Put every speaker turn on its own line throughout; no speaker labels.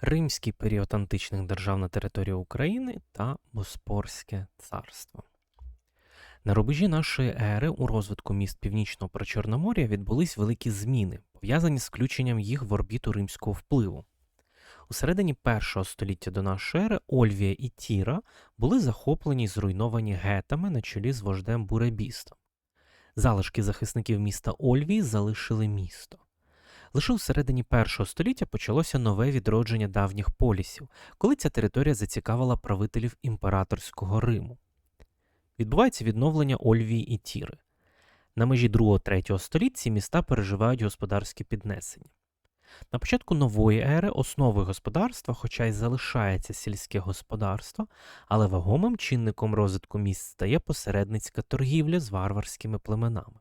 Римський період античних держав на території України та Боспорське царство. На рубежі нашої ери у розвитку міст Північного Причорномор'я відбулись великі зміни, пов'язані з включенням їх в орбіту римського впливу. У середині першого століття до нашої ери Ольвія і Тіра були захоплені й зруйновані гетами на чолі з вождем Буребістом. Залишки захисників міста Ольвії залишили місто. Лише у середині першого століття почалося нове відродження давніх полісів, коли ця територія зацікавила правителів імператорського Риму. Відбувається відновлення Ольвії і Тіри. На межі 2-3 століть ці міста переживають господарське піднесення. На початку нової ери основою господарства, хоча й залишається сільське господарство, але вагомим чинником розвитку міст стає посередницька торгівля з варварськими племенами.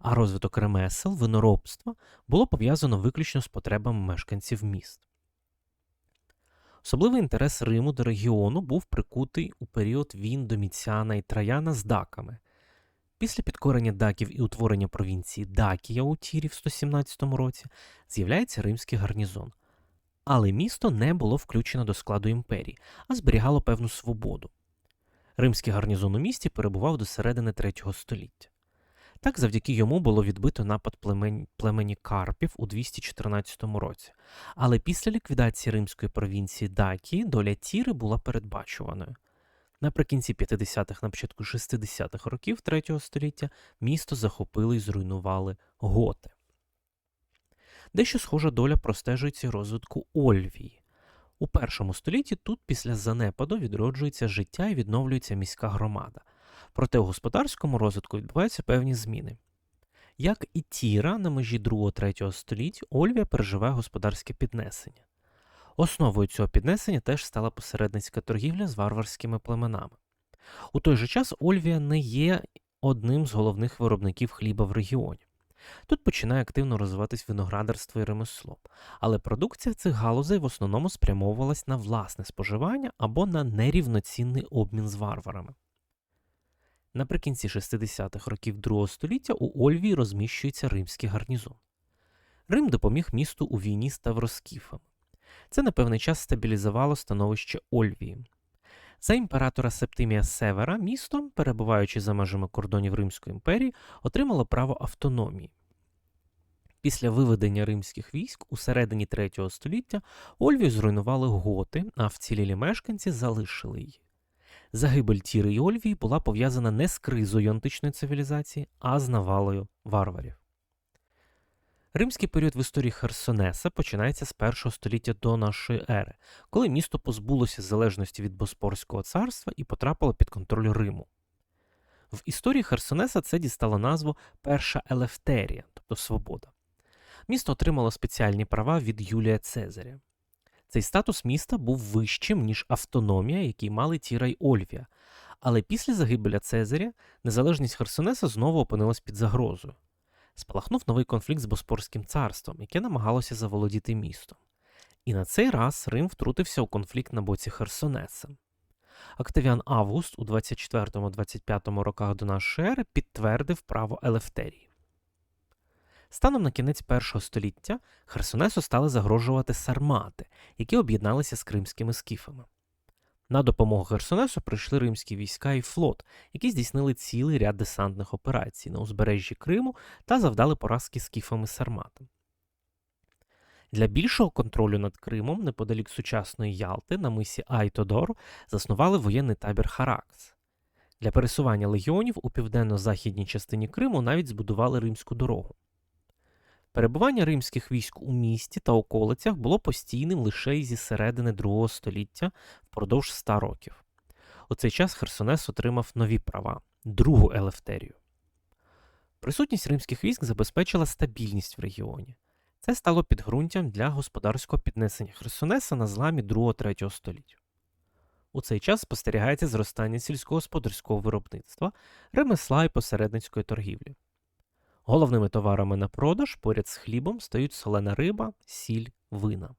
А розвиток ремесел, виноробства було пов'язано виключно з потребами мешканців міст. Особливий інтерес Риму до регіону був прикутий у період війн Доміціана і Траяна з даками. Після підкорення даків і утворення провінції Дакія у Тірі в 117 році з'являється римський гарнізон. Але місто не було включено до складу імперії, а зберігало певну свободу. Римський гарнізон у місті перебував до середини 3 століття. Так, завдяки йому було відбито напад племені, племені Карпів у 214 році. Але після ліквідації римської провінції Дакії доля Тіри була передбачуваною. Наприкінці 50-х, на початку 60-х років 3 століття місто захопили і зруйнували готи. Дещо схожа доля простежується розвитку Ольвії. У першому столітті тут після занепаду відроджується життя і відновлюється міська громада. Проте у господарському розвитку відбуваються певні зміни. Як і Тіра на межі 2-3 століть, Ольвія переживає господарське піднесення. Основою цього піднесення теж стала посередницька торгівля з варварськими племенами. У той же час Ольвія не є одним з головних виробників хліба в регіоні. Тут починає активно розвиватись виноградарство і ремесло, але продукція цих галузей в основному спрямовувалась на власне споживання або на нерівноцінний обмін з варварами. Наприкінці 60-х років другого століття у Ольвії розміщується римський гарнізон. Рим допоміг місту у війні з тавроскіфами. Це на певний час стабілізувало становище Ольвії. За імператора Септимія Севера місто, перебуваючи за межами кордонів Римської імперії, отримало право автономії. Після виведення римських військ у середині 3 століття Ольвію зруйнували готи, а вцілілі мешканці залишили її. Загибель Тіри і Ольвії була пов'язана не з кризою античної цивілізації, а з навалою варварів. Римський період в історії Херсонеса починається з першого століття до нашої ери, коли місто позбулося залежності від Боспорського царства і потрапило під контроль Риму. В історії Херсонеса це дістало назву Перша Елефтерія, тобто свобода. Місто отримало спеціальні права від Юлія Цезаря. Цей статус міста був вищим, ніж автономія, який мали Тіра й Ольвія. Але після загибеля Цезаря незалежність Херсонеса знову опинилась під загрозою. Спалахнув новий конфлікт з Боспорським царством, яке намагалося заволодіти містом. І на цей раз Рим втрутився у конфлікт на боці Херсонеса. Октавіан Август у 24-25 роках до нашої ери підтвердив право Елефтерії. Станом на кінець першого століття Херсонесу стали загрожувати сармати, які об'єдналися з кримськими скіфами. На допомогу Херсонесу прийшли римські війська і флот, які здійснили цілий ряд десантних операцій на узбережжі Криму та завдали поразки скіфами сарматам. Для більшого контролю над Кримом, неподалік сучасної Ялти, на мисі Айтодор, заснували воєнний табір Харакс. Для пересування легіонів у південно-західній частині Криму навіть збудували римську дорогу. Перебування римських військ у місті та околицях було постійним лише зі середини другого століття впродовж ста років. У цей час Херсонес отримав нові права другу Елефтерію. Присутність римських військ забезпечила стабільність в регіоні. Це стало підґрунтям для господарського піднесення Херсонеса на зламі 2-3 століття. У цей час спостерігається зростання сільськогосподарського виробництва, ремесла і посередницької торгівлі. Головними товарами на продаж поряд з хлібом стають солена риба, сіль, вина.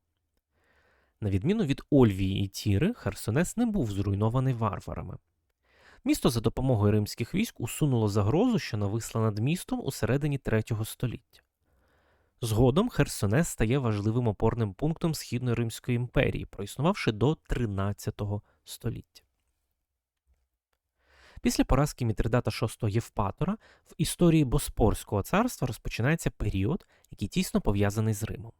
На відміну від Ольвії і Тіри, Херсонес не був зруйнований варварами. Місто за допомогою римських військ усунуло загрозу, що нависла над містом у середині 3 століття. Згодом Херсонес стає важливим опорним пунктом Східної Римської імперії, проіснувавши до 13 століття. Після поразки Мітридата VI Євпатора в історії Боспорського царства розпочинається період, який тісно пов'язаний з Римом.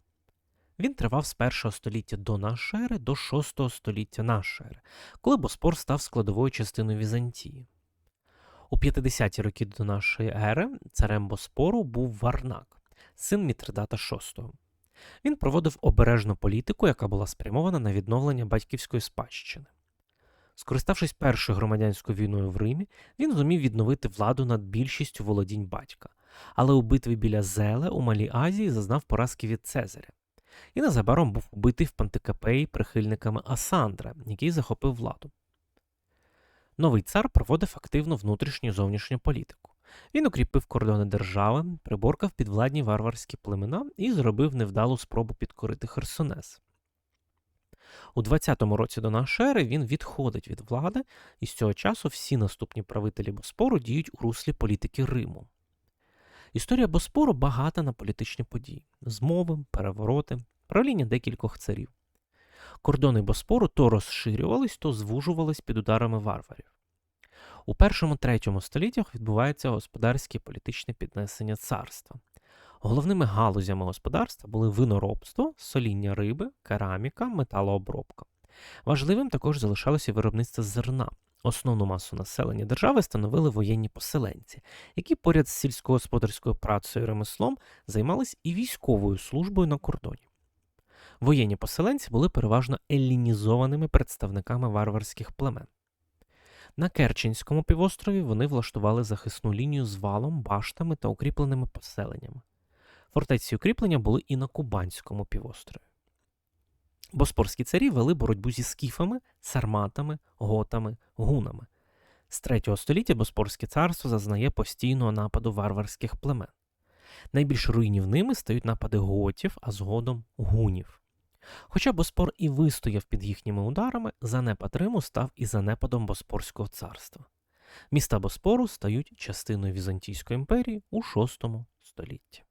Він тривав з 1 століття до нашої ери до 6 століття нашої ери, коли Боспор став складовою частиною Візантії. У 50-ті роки до нашої ери царем Боспору був Варнак, син Мітридата VI. Він проводив обережну політику, яка була спрямована на відновлення батьківської спадщини. Скориставшись першою громадянською війною в Римі, він зумів відновити владу над більшістю володінь батька, але у битві біля Зеле у Малій Азії зазнав поразки від Цезаря. І незабаром був убитий в Пантикапеї прихильниками Асандра, який захопив владу. Новий цар проводив активну внутрішню зовнішню політику. Він укріпив кордони держави, приборкав підвладні варварські племена і зробив невдалу спробу підкорити Херсонес. У 20-му році до нашої ери він відходить від влади, і з цього часу всі наступні правителі Боспору діють у руслі політики Риму. Історія Боспору багата на політичні події: змови, перевороти, правління декількох царів. Кордони Боспору то розширювались, то звужувались під ударами варварів. У першому-третьому століттях відбувається господарське політичне піднесення царства. Головними галузями господарства були виноробство, соління риби, кераміка, металообробка. Важливим також залишалося виробництво зерна. Основну масу населення держави становили воєнні поселенці, які поряд з сільськогосподарською працею і ремеслом займались і військовою службою на кордоні. Воєнні поселенці були переважно елінізованими представниками варварських племен. На Керченському півострові вони влаштували захисну лінію з валом, баштами та укріпленими поселеннями. Фортеці укріплення були і на Кубанському півострові. Боспорські царі вели боротьбу зі скіфами, сарматами, готами, гунами. З 3 століття Боспорське царство зазнає постійного нападу варварських племен. Найбільш руйнівними стають напади готів, а згодом гунів. Хоча Боспор і вистояв під їхніми ударами, занепад Риму став і занепадом Боспорського царства. Міста Боспору стають частиною Візантійської імперії у VI столітті.